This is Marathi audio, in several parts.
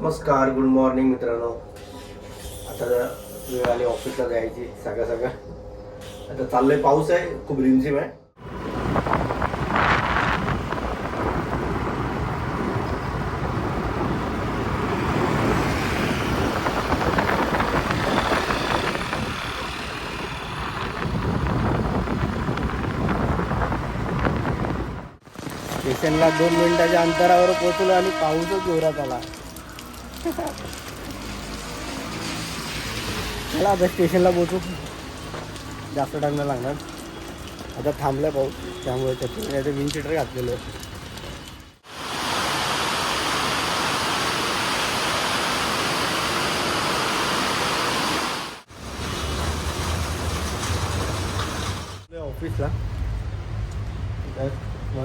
नमस्कार गुड मॉर्निंग मित्रांनो. आता वेळ आली ऑफिसला जायची सगळं सगळं. आता चाललंय पाऊस आहे खूप रिमझिम आहे. स्टेशनला दोन मिनिटाच्या अंतरावर पोहोचलो आणि पाऊसच जोरात आला. चला आता स्टेशनला पोचू जास्त टाइम नाही लागणार. आता थांबलाय पाऊस त्यामुळे त्यातून नाही विंड शिटर घातलेलं आहे. ऑफिसला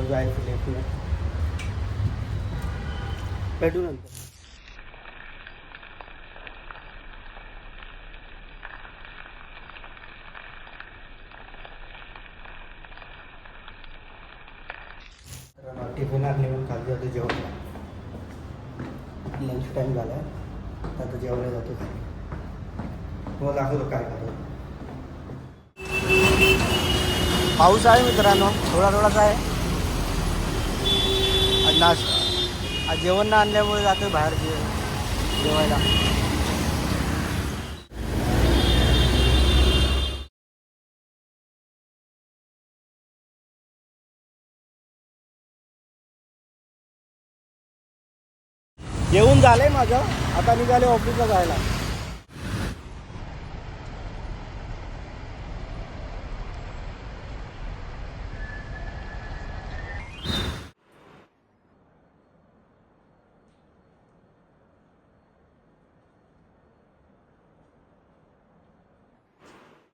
जायचं भेटू नंतर. घेणार नाही आणले म्हणून खाल्ली जेवण लंच टाईम झाला आहे आता जेवण जातो तुम्हाला दाखवतो काय खातो. पाऊस आहे मित्रांनो थोडा थोडाच आहे. आज नाश आज जेवण ना आणल्यामुळे जातो बाहेर जे जेवायला. येऊन झालंय माझं. आता निघाले ऑफिसला जायला.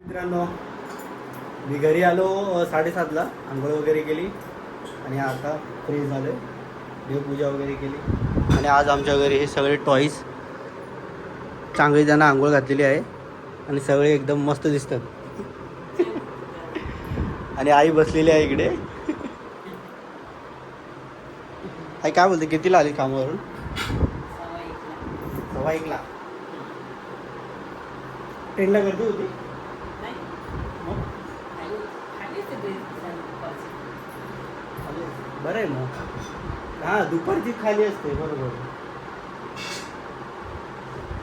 मित्रांनो मी घरी आलो साडेसातला. आंघोळ वगैरे केली आणि आता फ्री झाले देवपूजा वगैरे केली. आणि आज आमच्या घरी हे सगळे टॉईस चांगली जण आंघोळ घातलेली आहे. आणि सगळे एकदम मस्त दिसतात. आणि आई बसलेली आहे इकडे. आई काय बोलते? कितीला आली कामावरून? सव्वा एकला. ट्रेनला गर्दी होती? बरं आहे मग. हा दुपारची खाली असते बरोबर.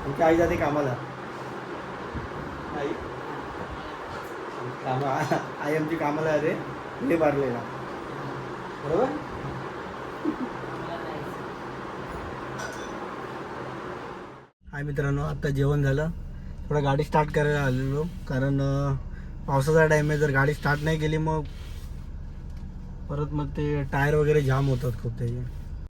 आमची आई जाते कामाला. आई? कामा आई आमची कामाला अरे ले मारलेला बरोबर? हाय मित्रांनो आता जेवण झालं. थोडं गाडी स्टार्ट करायला आलेलो कारण पावसाचा टाईम आहे जर गाडी स्टार्ट नाही केली मग परत मग ते टायर वगैरे जाम होतात खूप त्याचे.